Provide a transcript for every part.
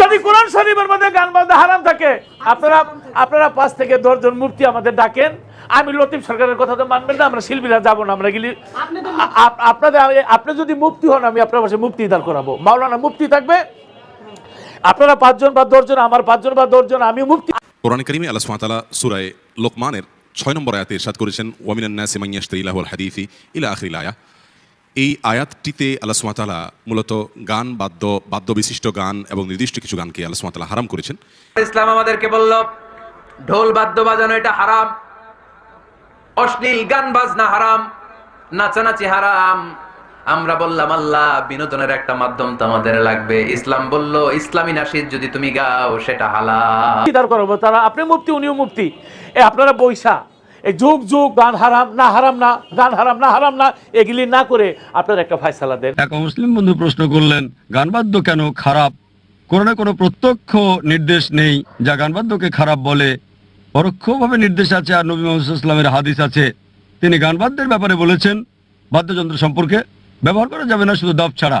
যদি কোরআন শরীফের মধ্যে গান বাজনা হারাম থাকে আপনারা আপনারা পাঁচ থেকে দশজন মুফতি আমাদের ডাকেন। আমি লতিফ সরকারের কথা তো মানবেন না আমরা শিল্পীরা যাব না আমরা গেলি আপনাদের আপনি যদি মুফতি হন আমি আপনার পাশে মুক্তি দান করাবো। মাওলানা মুফতি থাকবে। আপনারা পাঁচজন বা দশজন আমার পাঁচজন বা দশজন আমি মুক্তি কোরআন করিমে আল্লাহ তাআলা সূরায়ে লোকমানের ছয় নম্বর আয়াতে ইরশাদ করেছেন ওয়ামিনান নাসি মান ইয়াশতারি লাহুল হাদিসি ইলা আখিরিল আয়া। এই আয়াতটিতে আল্লাহ সুবহানাহু ওয়া তাআলা মূলত গান বাদ্য বাদ্য বিশিষ্ট গান এবং নির্দিষ্ট কিছু গানকে আল্লাহ সুবহানাহু ওয়া তাআলা হারাম করেছেন। ইসলাম আমাদেরকে বলল ঢোল বাদ্য বাজানো এটা হারাম অশ্লীল গান বাজনা হারাম নাচানাচি হারাম। আমরা বললাম আল্লাহ বিনোদনের একটা মাধ্যম তো আমাদের লাগবে। ইসলাম বলল ইসলামী নাসিদ যদি তুমি গাও সেটা হালাল। দাঁড় করাবো? তারা আপনি মুফতি উনিও মুফতি। এ আপনারা বৈশা। এই যুগ যুগ, গান হারাম, না হারাম না, গান হারাম, না হারাম না, এগুলি না করে আপনারা একটা ফায়সালা দেন। এক মুসলিম বন্ধু প্রশ্ন করলেন, গান বাদ্য কেন খারাপ? কোরআনে কোনো প্রত্যক্ষ নির্দেশ নেই, যা গান বাদ্যকে খারাপ বলে। পরোক্ষভাবে নির্দেশ আছে, আর নবী মোহাম্মদ ইসলামের হাদিস আছে। তিনি গান বাদ্যের ব্যাপারে বলেছেন, বাদ্যযন্ত্র সম্পর্কে ব্যবহার করা যাবে না, শুধু দব ছাড়া।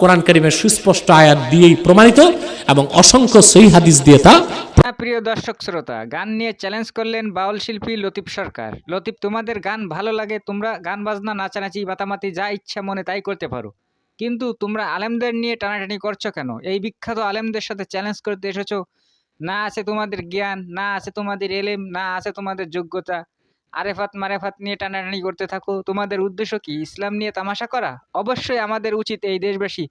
কোরআন কারিমের সুস্পষ্ট আয়াত দিয়েই প্রমাণিত এবং অসংখ্য সহি হাদিস দিয়ে তা হ্যাঁ, প্রিয় দর্শক শ্রোতা গান নিয়ে চ্যালেঞ্জ করলেন বাউল শিল্পী লতিফ সরকার। লতিফ তোমাদের গান ভালো লাগে তোমরা গান বাজনা নাচানাচি বাতামাতি যা ইচ্ছা মনে তাই করতে পারো। কিন্তু তোমরা আলেমদের নিয়ে টানাটানি করছ কেন? এই বিখ্যাত আলেমদের সাথে চ্যালেঞ্জ করতে এসেছ। না আছে তোমাদের জ্ঞান না আছে তোমাদের এলেম না আছে তোমাদের যোগ্যতা। আরেফাত মারেফাত নিয়ে টানাটানি করতে থাকো। তোমাদের উদ্দেশ্য কি? ইসলাম নিয়ে তামাশা করা? অবশ্যই আমাদের উচিত এই দেশবাসী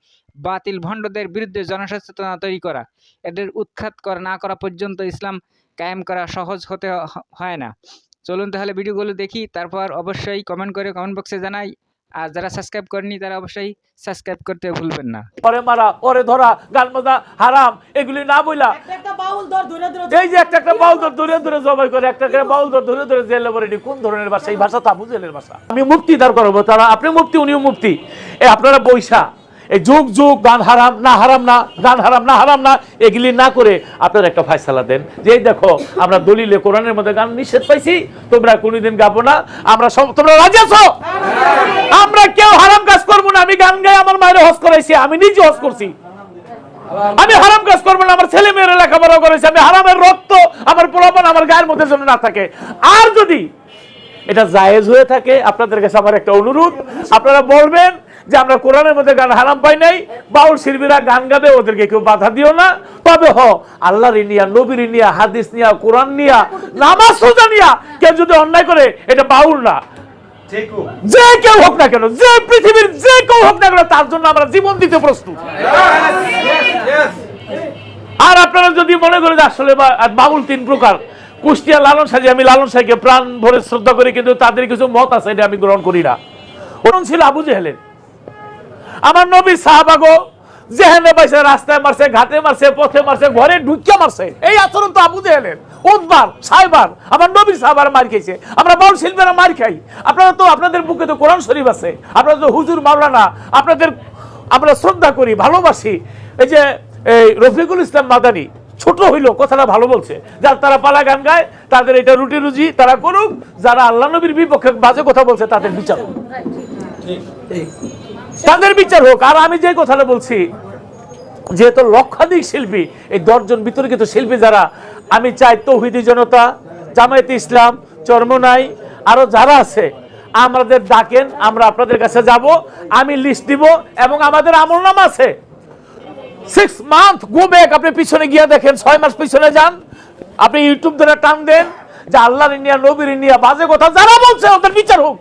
বাতিল ভণ্ডদের বিরুদ্ধে জনসচেতনা তৈরি করা। এদের উৎখাত করা, না করা পর্যন্ত ইসলাম কায়েম করা সহজ হতে হয় না। চলুন তাহলে ভিডিওগুলো দেখি, তারপর অবশ্যই কমেন্ট করে কমেন্ট বক্সে জানাই। আর যারা সাবস্ক্রাইব করেনি তারা অবশ্যই সাবস্ক্রাইব করতে ভুলবেন না। পরে মারা ওরে ধরা গান মজা হারাম এগুলি না বইলা। এই যে একটা একটা বাউল ধর ধরে ধরে জবাই করে একটা একটা বাউল ধর ধরে ধরে জেলে পড়ে নি। কোন ধরনের ভাষা? এই ভাষা তাবু জেলের ভাষা। আমি মুক্তি দাঁড় করব তারা আপনি মুক্তি উনিও মুক্তি। এ আপনারা বৈশা। এই যুগ যুগ গান হারাম, না হারাম না গান হারাম, না হারাম না, এগুলি না করে আপনারা একটা ফায়সালা দেন। যে দেখো, আমরা দলিলে কোরআনের মধ্যে গান নিষেধ পাইছি, তোমরা কোনোদিন গাবো না, আমরা তোমরা রাজি আছো? আমরা কেউ হারাম কাজ করব না, আমি গান গাই, আমার মায়ের হজ করাইছি, আমি নিজে হজ করছি। আমি হারাম কাজ করব না, আমার ছেলে মেয়েরা লেখাপড়া করেছে, আমি হারামের রক্ত আমার প্রলোভন আমার গায়ের মধ্যে যেন না থাকে। আর যদি এটা জায়েজ হয়ে থাকে, আপনাদের কাছে আমার একটা অনুরোধ, আপনারা বলবেন যে আমরা কোরআনের মধ্যে গান হারাম পাই নাই বাউল শিল্পীরা গান গাবে ওদেরকে কেউ বাধা দিও না। তবে হ আল্লাহর নিয়া নবীর নিয়া হাদিস নিয়া কোরআন নিয়া নামাজ সোজা নিয়া কেউ যদি অন্যায় করে এটা বাউল না। যে কেউ। হোক না কেন যে পৃথিবীর যে কেউ হোক না কেন তার জন্য আমরা জীবন দিতে প্রস্তুত। আর আপনারা যদি মনে করেন যে আসলে বাউল তিন প্রকার কুষ্টিয়া লালন সাজি আমি লালন সাইকে প্রাণ ভরে শ্রদ্ধা করি কিন্তু তাদের কিছু মত আছে এটা আমি গ্রহণ করি না। ওরকম ছিল আবু জেহেলের। আমার নবী সাহাবাগো যেখানে পাইছে রাস্তায় মারছে, ঘাটে মারছে, পথে মারছে, ঘরে ঢুকিয়া মারছে। এই আচরণ তো আবু জেহেলের উদ্বার সাইবার। আমার নবী সাহাবার মার খাইছে। আমরা বাউল শিল্পীরা মার খাই। আপনারা তো, আপনাদের বুকে তো কোরআন শরীফ আছে। আপনারা তো হুজুর, মাওলানা, আপনাদের, আমরা শ্রদ্ধা করি, ভালোবাসি। এই যে, এই রফিকুল ইসলাম মাদানি, ছোট হইল, কথাটা ভালো বলছে। যার তারা পালা গান গায়, তাদের এটা রুটি রুজি তারা করুক। যারা আল্লাহ নবীর বিপক্ষে বাজে কথা বলছে, তাদের বিচার। তাদের বিচার হোক, আর আমি যে কথাটা বলছি যেহেতু লক্ষাধিক শিল্পী, এই দশজন বিতর্কিত শিল্পী যারা, আমি চাই তৌহিদি জনতা, জামায়াতে ইসলাম, চরমনাই, আরও যারা আছে, আমাদের ডাকেন, আমরা আপনাদের কাছে যাব, আমি লিস্ট দিব, এবং আমাদের আমল নাম আছে। সিক্স মান্থ গো ব্যাক আপনি পিছনে গিয়ে দেখেন, ছয় মাস পিছনে যান, আপনি ইউটিউব ধরে টান দেন, যে আল্লাহর ইন্ডিয়া, নবীর ইন্ডিয়া, বাজে কথা, যারা বলছে, ওদের বিচার হোক।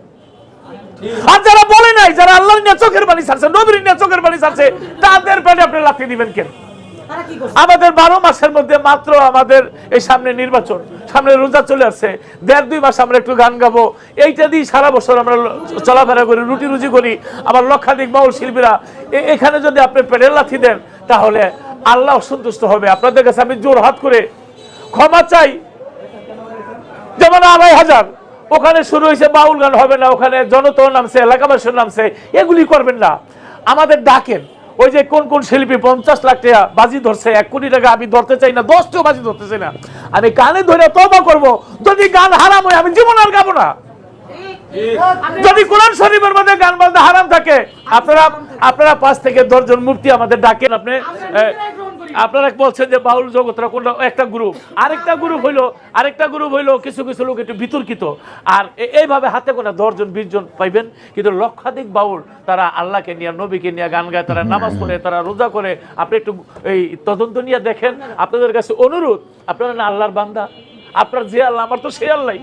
আর যারা বলে নাই যারা আল্লাহর নিয়ে চোখের পানি ছাড়ছে নবীর নিয়ে চোখের পানি ছাড়ছে তাদের পেটে আপনি লাথি দিবেন কেন? আমাদের বারো মাসের মধ্যে মাত্র আমাদের এই সামনে নির্বাচন সামনে রোজা চলে আসছে। দেড় দুই মাস আমরা একটু গান গাবো। এইটা দিয়ে সারা বছর আমরা চলাফেরা করি রুটি রুজি করি। আমার লক্ষাধিক বাউল শিল্পীরা এখানে যদি আপনি পেটের লাথি দেন তাহলে আল্লাহ সন্তুষ্ট হবে। আপনাদের কাছে আমি জোর হাত করে ক্ষমা চাই। যেমন আড়াই হাজার। ওখানে শুরু হয়েছে বাউল গান, হবে না, ওখানে জনতর নামছে, এলাকাবাসীর নামছে, এগুলি করবেন না। আমাদের ডাকেন, ওই যে কোন কোন শিল্পী পঞ্চাশ লাখ টাকা বাজি ধরছে, এক কোটি টাকা আমি ধরতে চাই না, দশটিও বাজি ধরতে চাই না। আমি গানে ধরে তবা করব, যদি গান হারাম হয়, আমি জীবন আর গাবো না। যদি কোরআন শরীফের মধ্যে গান বাজনা হারাম থাকে, আপনারা আপনারা পাঁচ থেকে দশজন মুফতি আমাদের ডাকেন, আপনি আপনারা বলছেন যে বাউল জগতরা কোন একটা গ্রুপ আরেকটা গ্রুপ হইল আরেকটা গ্রুপ হইল কিছু কিছু লোক একটু বিতর্কিত। আর এইভাবে হাতে গোনা দশজন বিশ জন পাইবেন। কিন্তু লক্ষাধিক বাউল তারা আল্লাহকে নিয়ে নবীকে নিয়ে গান গায় তারা নামাজ পড়ে তারা রোজা করে। আপনি একটু এই তদন্ত নিয়ে দেখেন। আপনাদের কাছে অনুরোধ আপনারা না আল্লাহর বান্দা? আপনার যে আল্লাহ আমার তো সেই আল্লাহ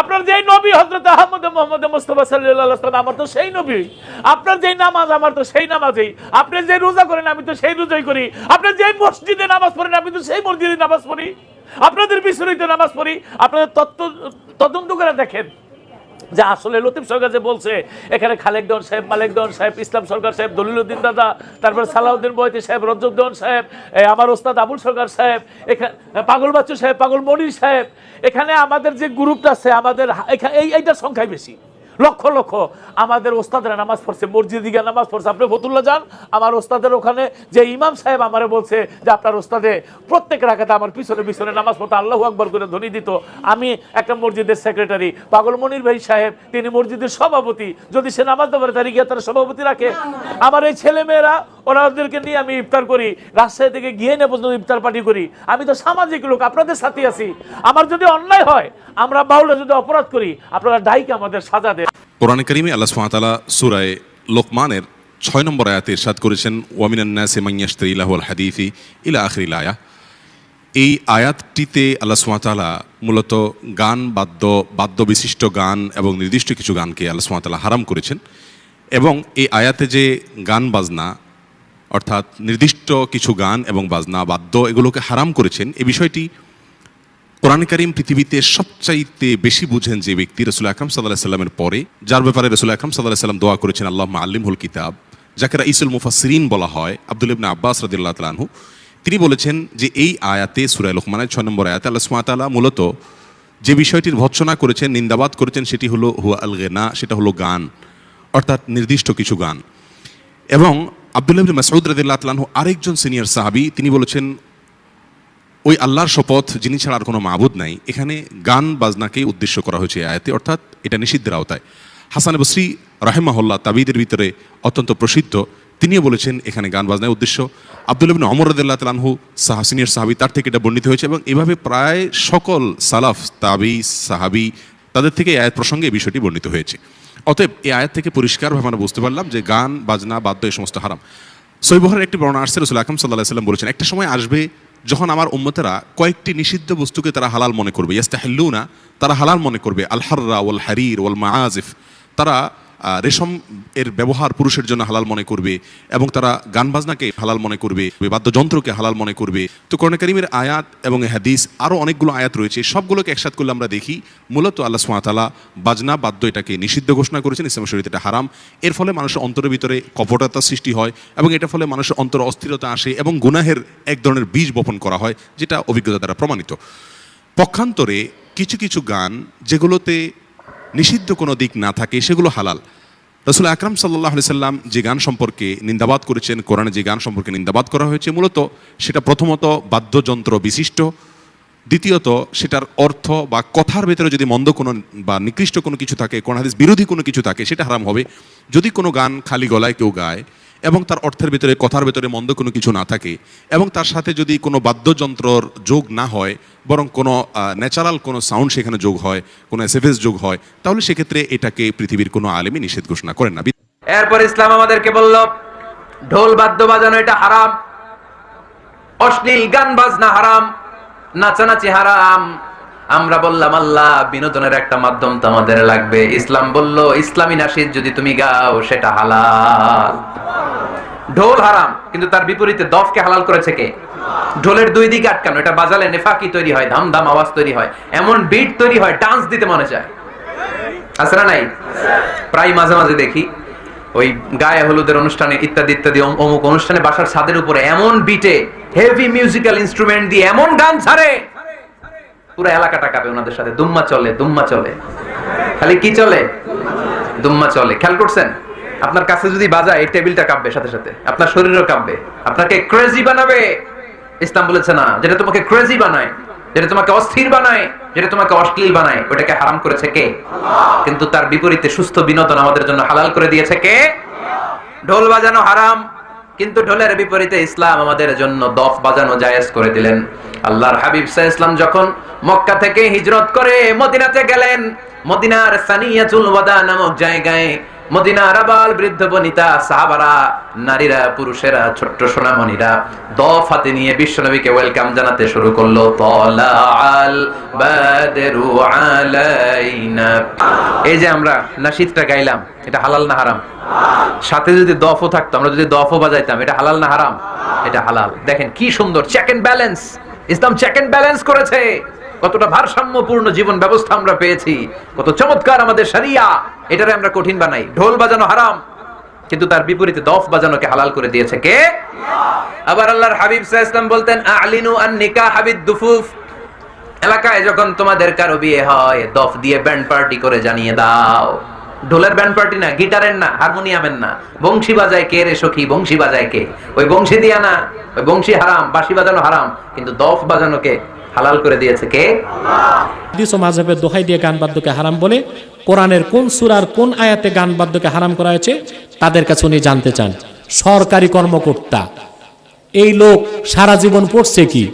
আপনার যেই নবী হজরত আহমদ মোহাম্মদ মুস্তফা সাল্লাম আমার তো সেই নবী। আপনার যেই নামাজ, আমার তো সেই নামাজেই। আপনি যে রোজা করেন, আমি তো সেই রোজাই করি। আপনি যেই মসজিদে নামাজ পড়েন, আমি তো সেই মসজিদে নামাজ পড়ি। আপনাদের বিশ্বরিত নামাজ পড়ি। আপনাদের তত্ত্ব তদন্ত করে দেখেন। যে আসলে লতিফ সরকার যে বলছে, এখানে খালেক দন সাহেব, মালেক দন সাহেব, ইসলাম সরকার সাহেব দলিলুদ্দিন দাদা, তারপরে সালাউদ্দিন বয়তি সাহেব রঞ্জক দেওয়ান সাহেব আমার ওস্তাদ আবুল সরকার সাহেব এখানে পাগল বাচ্চু সাহেব, পাগল মনির সাহেব, এখানে আমাদের যে গ্রুপটা আছে, আমাদের এই, এইটার সংখ্যাই বেশি। লক্ষ লক্ষ আমাদের ওস্তাদরা নামাজ পড়ছে, মসজিদে গিয়ে নামাজ পড়ছে। আপনি ফতুল্লা যান, আমার ওস্তাদের ওখানে যে ইমাম সাহেব আমারে বলছে যে আপনার ওস্তাদে প্রত্যেক রাখাতে আমার পিছনে পিছনে নামাজ পড়তে আল্লাহ আকবর করে ধ্বনি দিত। আমি একটা মসজিদের সেক্রেটারি পাগল মনির ভাই সাহেব, তিনি মসজিদের সভাপতি। যদি সে নামাজ দেবে তার গিয়ে তারা সভাপতি রাখে। আমার এই ছেলে মেয়েরা ওনাদেরকে নিয়ে আমি ইফতার করি। রাজশাহী থেকে গিয়ে পর্যন্ত ইফতার পার্টি করি। আমি তো সামাজিক লোক, আপনাদের সাথে আছি। আমার যদি অন্যায় হয়, আমরা বাউলে যদি অপরাধ করি, আপনারা ডাইকে আমাদের সাজা দেন। কোরআন করিমে আল্লাহ সুবহানাহু সুরায় লোকমানের ছয় নম্বর আয়াতে ইরশাদ করেছেন ওয়ামিনান্নাসে মাইয়াশতারি লাহুল হাদিফি ইলা আখিরিল আয়া এই আয়াতটিতে আল্লাহ সুবহানাহু মূলত গান, বাদ্য বাদ্য বিশিষ্ট গান এবং নির্দিষ্ট কিছু গানকে আল্লাহ সুবহানাহু হারাম করেছেন এবং এই আয়াতে যে গান বাজনা, অর্থাৎ নির্দিষ্ট কিছু গান এবং বাজনা, বাদ্য এগুলোকে হারাম করেছেন এই বিষয়টি কোরআন করিম পৃথিবীতে সবচাইতে বেশি বুঝেন যে ব্যক্তি রসুল আকরম সাল্লাহ সাল্লামের পরে, যার ব্যাপারে রসুল আকরম সাল্লাহ সাল্লাম দোয়া করেছেন আল্লাহ আল্লিমহুল কিতাব, যাকে ইসুল মুফাসরিন বলা হয়, আব্দুল ইবনা আব্বাস রদিল্লাহ তালাহু তিনি বলেছেন যে এই আয়াতে সুরায় লোকমানের ছয় নম্বর আয়াতে আল্লাহ সুমাতালা মূলত যে বিষয়টির ভৎসনা করেছেন, নিন্দাবাদ করেছেন, সেটি হলো হুয়া আল গেনা সেটা হলো গান, অর্থাৎ নির্দিষ্ট কিছু গান। এবং আব্দুল্লাহ মাসউদ রাদিয়াল্লাহু তাআলা আরেকজন সিনিয়র সাহাবী, তিনি বলেছেন ওই আল্লাহর শপথ, যিনি ছাড়া আর কোনো মাহবুদ নাই, এখানে গান বাজনাকেই উদ্দেশ্য করা হয়েছে আয়াতে, অর্থাৎ এটা নিষিদ্ধের আওতায়। হাসান বসরি রাহেমাহুল্লাহ তাবিদের ভিতরে অত্যন্ত প্রসিদ্ধ, তিনিও বলেছেন এখানে গান বাজনায় উদ্দেশ্য। আব্দুল ইবিন অমর রদুল্লাহ তালানহু সাহা, সিনিয়র সাহাবি, তার থেকে এটা বর্ণিত হয়েছে এবং এভাবে প্রায় সকল সালাফ, তাবি, সাহাবি, তাদের থেকে এই আয়াত প্রসঙ্গে এই বিষয়টি বর্ণিত হয়েছে। অতএব এই আয়াত থেকে পরিষ্কারভাবে আমরা বুঝতে পারলাম যে গান, বাজনা, বাদ্য এই সমস্ত হারাম। সৈবহরের একটি বর্ণনা আসছে রসুল আকরম সাল্লাহ সাল্লাম বলেছেন, একটা সময় আসবে যখন আমার উম্মতেরা কয়েকটি নিষিদ্ধ বস্তুকে তারা হালাল মনে করবে, ইয়াস্তাহিল্লুনা, তারা হালাল মনে করবে, আল হার্রা ওয়াল হারির ওয়াল মাআজিফ তারা রেশম এর ব্যবহার পুরুষের জন্য হালাল মনে করবে এবং তারা গান বাজনাকে হালাল মনে করবে, বাদ্যযন্ত্রকে হালাল মনে করবে। তো করণে করিমের আয়াত এবং হাদিস আরও অনেকগুলো আয়াত রয়েছে। সবগুলোকে একসাথ করলে আমরা দেখি, মূলত আল্লাহ সুমাতালা বাজনা, বাদ্য এটাকে নিষিদ্ধ ঘোষণা করেছেন ইসলাম শরীর এটা হারাম। এর ফলে মানুষের অন্তরের ভিতরে কপটতা সৃষ্টি হয় এবং এটা ফলে মানুষের অন্তর অস্থিরতা আসে এবং গুনাহের এক ধরনের বীজ বপন করা হয়, যেটা অভিজ্ঞতা দ্বারা প্রমাণিত। পক্ষান্তরে কিছু কিছু গান যেগুলোতে নিষিদ্ধ কোনো দিক না থাকে, সেগুলো হালাল। রসুল আকরাম সাল্লাহ সাল্লাম যে গান সম্পর্কে নিন্দাবাদ করেছেন, কোরআনে যে গান সম্পর্কে নিন্দাবাদ করা হয়েছে, মূলত সেটা প্রথমত বাদ্যযন্ত্র বিশিষ্ট। দ্বিতীয়ত, সেটার অর্থ বা কথার ভেতরে যদি মন্দ কোনো বা নিকৃষ্ট কোনো কিছু থাকে, কোন হাদিস বিরোধী কোনো কিছু থাকে, সেটা হারাম হবে। যদি কোনো গান খালি গলায় কেউ গায় এবং তার অর্থের ভেতরে, কথার ভেতরে মন্দ কোনো কিছু না থাকে, এবং তার সাথে যদি কোনো বাদ্যযন্ত্রর যোগ না হয়, বরং কোনো ন্যাচারাল কোনো সাউন্ড সেখানে যোগ হয়, কোনো এসএফএস যোগ হয়, তাহলে সেক্ষেত্রে এটাকে পৃথিবীর কোনো আলেমই নিষেধ ঘোষণা করেন না। এরপর ইসলাম আমাদেরকে বলল, ঢোল বাদ্য বাজানো এটা হারাম, অশ্লীল গান বাজনা হারাম, নাচানাচি হারাম। আমরা বললাম, আল্লাহ, বিনোদনের একটা মাধ্যম তো আমাদের লাগবে। ইসলাম বলল, ইসলামী নাসিদ যদি তুমি গাও, সেটা হালাল। ঢোল হারাম, কিন্তু তার বিপরীতে দফকে হালাল করেছে কে? ঢোলের দুই দিকে আটকানো, এটা বাজালে নেফাকি তৈরি হয় ধাম ধাম আওয়াজ তৈরি হয়, এমন বিট তৈরি হয় ডান্স দিতে মনে চায়। আছে না নাই? প্রায় মাঝে মাঝে দেখি, ওই গায়ে হলুদের অনুষ্ঠানে ইত্যাদি ইত্যাদি অমুক অনুষ্ঠানে বাসার ছাদের উপরে এমন বিটে হেভি মিউজিক্যাল ইনস্ট্রুমেন্ট দিয়ে এমন গান ছাড়ে। পুরো এলাকাটা কাঁপে ওনাদের সাথে, দুম্মা চলে দুম্মা চলে। খালি কি চলে? দুম্মা চলে। খেয়াল করছেন? আপনার কাছে যদি বাজায়, এই টেবিলটা কাঁপবে সাথে সাথে। আপনার শরীরও কাঁপবে। আপনাকে ক্রেজি বানাবে। ইসলাম বলেছে না, যেটা তোমাকে ক্রেজি বানায়, যেটা তোমাকে অস্থির বানায়, যেটা তোমাকে অশ্লীল বানায়, ওটাকে হারাম করেছে কে? কিন্তু তার বিপরীতে সুস্থ বিনোদন আমাদের জন্য হালাল করে দিয়েছে কে? ঢোল বাজানো হারাম, কিন্তু ঢোলের বিপরীতে ইসলাম আমাদের জন্য দফ বাজানো জায়েজ করে দিলেন। আল্লাহর হাবিব সাহ ইসলাম যখন মক্কা থেকে হিজরত করে মদিনাতে গেলেন, মদিনার সানিয়াতুল ওয়াদা নামক জায়গায় পুরুষেরা, ছোট্ট হাতে নিয়ে জানাতে এই যে আমরা গাইলাম, এটা হালাল না হারাম? সাথে যদি দফও থাকতো, আমরা যদি দফও বাজাইতাম, এটা হালাল না হারাম? এটা হালাল। দেখেন কি সুন্দর check and balance Islam check and balance করেছে। কতটা ভারসাম্যপূর্ণ জীবন ব্যবস্থা আমরা পেয়েছি, কত চমৎকার আমাদের শরিয়া, এটারে আমরা কঠিন বানাই। ঢোল বাজানো হারাম, কিন্তু তার বিপরীতে দফ বাজানোকে হালাল করে দিয়েছে কে? আবার আল্লাহর হাবিব ওয়াসাল্লাম বলতেন, আলিনু আন নিকাহ হাবিদ দুফুফ। এলাকায় যখন তোমাদের কারও বিয়ে হয়, দফ দিয়ে ব্যান্ড পার্টি করে জানিয়ে দাও। ঢোলের ব্যান্ড পার্টি না, গিটারের না, হারমোনিয়ামের না। বংশী বাজায় কে রে সখী, বংশী বাজায় কে? ওই বংশী দিয়া না, ওই বংশী হারাম, বাঁশি বাজানো হারাম, কিন্তু দফ বাজানোকে হালাল করে দিয়েছে কে? হাদিস ও দোহাই দিয়ে গান বাদ্যকে হারাম বলে কোরআনের কোন সুরার কোন আয়াতে গান বাদ্যকে হারাম করা হয়েছে তাদের কাছে উনি জানতে চান। সরকারি কর্মকর্তা, এই লোক সারা জীবন পড়ছে কি?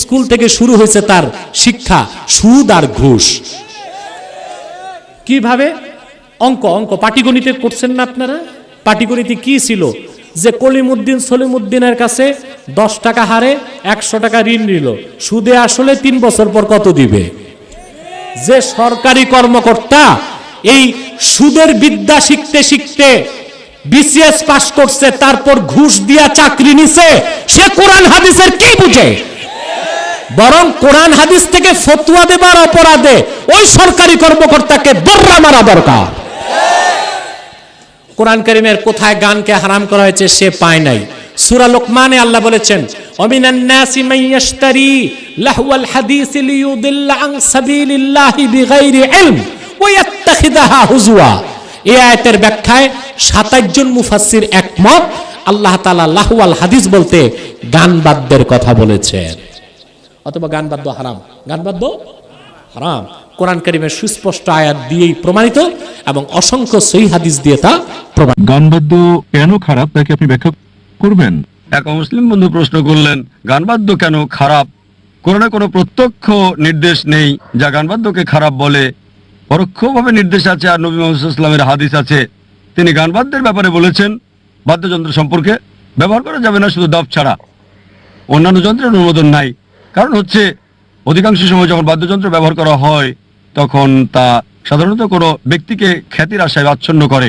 স্কুল থেকে শুরু হয়েছে তার শিক্ষা, সুদ আর ঘুষ। কীভাবে? অঙ্ক অঙ্ক, পাটিগণিতে করছেন না আপনারা? পাটিগণিতে কি ছিল? যে কলিমুদ্দিন সলিমুদ্দিনের কাছে দশ টাকা হারে একশো টাকা ঋণ নিল, সুদে আসলে তিন বছর পর কত দিবে? যে সরকারি কর্মকর্তা এই সুদের বিদ্যা শিখতে শিখতে বিসিএস পাস করছে, তারপর ঘুষ দিয়া চাকরি নিছে, সে কোরআন হাদিসের কি বুঝে? বরং কোরআন হাদিস থেকে ফতুয়া দেবার অপরাধে ওই সরকারি কর্মকর্তাকে দর্রা মারা দরকার। কোরআন করিমের কোথায় গানকে হারাম করা হয়েছে সে পায় নাই। সূরা লোকমানে আল্লাহ বলেছেন, অমিনান মাইয়াশতারি লাহওয়াল হাদিস লিয়ুদিল্লা আন সাবিলিল্লাহি বিগাইরি ইলম ওয়া ইয়াত্তাখিদাহা হুজুয়া এই আয়াতের ব্যাখ্যায় 27 জন মুফাসসির একমত। আল্লাহ হাদিস বলতে গান বাদ্যের কথা বলেছেন। অথবা গান বাদ্য হারাম। গান বাদ্য হারাম। কোরআন করিমের সুস্পষ্ট আয়াত দিয়েই প্রমাণিত এবং অসংখ্য সহি হাদিস দিয়ে তা প্রমাণ গানবাদ্য কেন খারাপ তাকে আপনি ব্যাখ্যা করবেন? এক মুসলিম বন্ধু প্রশ্ন করলেন গানবাদ্য কেন খারাপ? কোরআনে কোনো প্রত্যক্ষ নির্দেশ নেই যা গানবাদ্যকে খারাপ বলে। পরোক্ষভাবে নির্দেশ আছে আর নবী মোহাম্মদ ইসলামের হাদিস আছে। তিনি গানবাদ্যের ব্যাপারে বলেছেন বাদ্যযন্ত্র সম্পর্কে ব্যবহার করা যাবে না শুধু দফ ছাড়া। অন্যান্য যন্ত্রের অনুমোদন নাই। কারণ হচ্ছে অধিকাংশ সময় যখন বাদ্যযন্ত্র ব্যবহার করা হয় তখন তা সাধারণত কোনো ব্যক্তিকে খ্যাতির আশায় আচ্ছন্ন করে।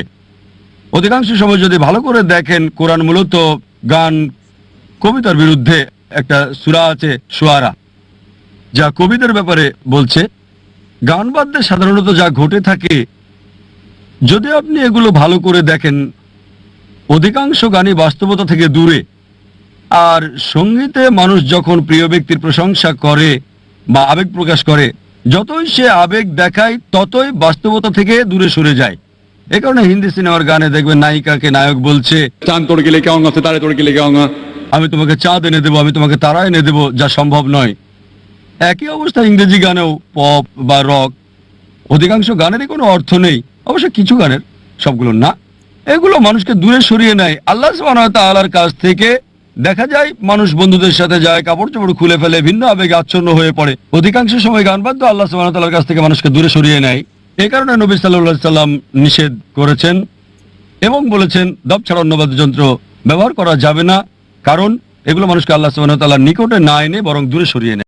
অধিকাংশ সময় যদি ভালো করে দেখেন, কোরআন মূলত গান, কবিতার বিরুদ্ধে একটা সুরা আছে সুয়ারা, যা কবিদের ব্যাপারে বলছে। গান বাদ্যে সাধারণত যা ঘটে থাকে, যদি আপনি এগুলো ভালো করে দেখেন, অধিকাংশ গানই বাস্তবতা থেকে দূরে। আর সঙ্গীতে মানুষ যখন প্রিয় ব্যক্তির প্রশংসা করে বা আবেগ প্রকাশ করে যতই সে আবেগ দেখায় ততই বাস্তবতা থেকে দূরে সরে যায়। এ কারণে হিন্দি সিনেমার গানে দেখবেন নায়িকাকে নায়ক বলছে চাঁদ তোড় গেলে কেমন আছে তারে তোড় গেলে কেমন আমি তোমাকে চাঁদ এনে দেবো আমি তোমাকে তারা এনে দেবো যা সম্ভব নয়। একই অবস্থা ইংরেজি গানেও পপ বা রক অধিকাংশ গানেরই কোনো অর্থ নেই। অবশ্য কিছু গানের সবগুলো না। এগুলো মানুষকে দূরে সরিয়ে নেয়। আল্লাহ আল্লাহর কাছ থেকে দেখা যায়, মানুষ বন্ধুদের সাথে যায় কাপড় চোপড় খুলে ফেলে, ভিন্ন আবেগে আচ্ছন্ন হয়ে পড়ে। অধিকাংশ সময় গান বাদ্য আল্লাহ সুবাহতাল্লাহর কাছ থেকে মানুষকে দূরে সরিয়ে নেয়। এ কারণে নবী সাল্লাহ সাল্লাম নিষেধ করেছেন এবং বলেছেন দব ছাড়া অন্য বাদ্যযন্ত্র ব্যবহার করা যাবে না। কারণ, এগুলো মানুষকে আল্লাহ সুবাহতাল্লাহ নিকটে না এনে বরং দূরে সরিয়ে নেয়।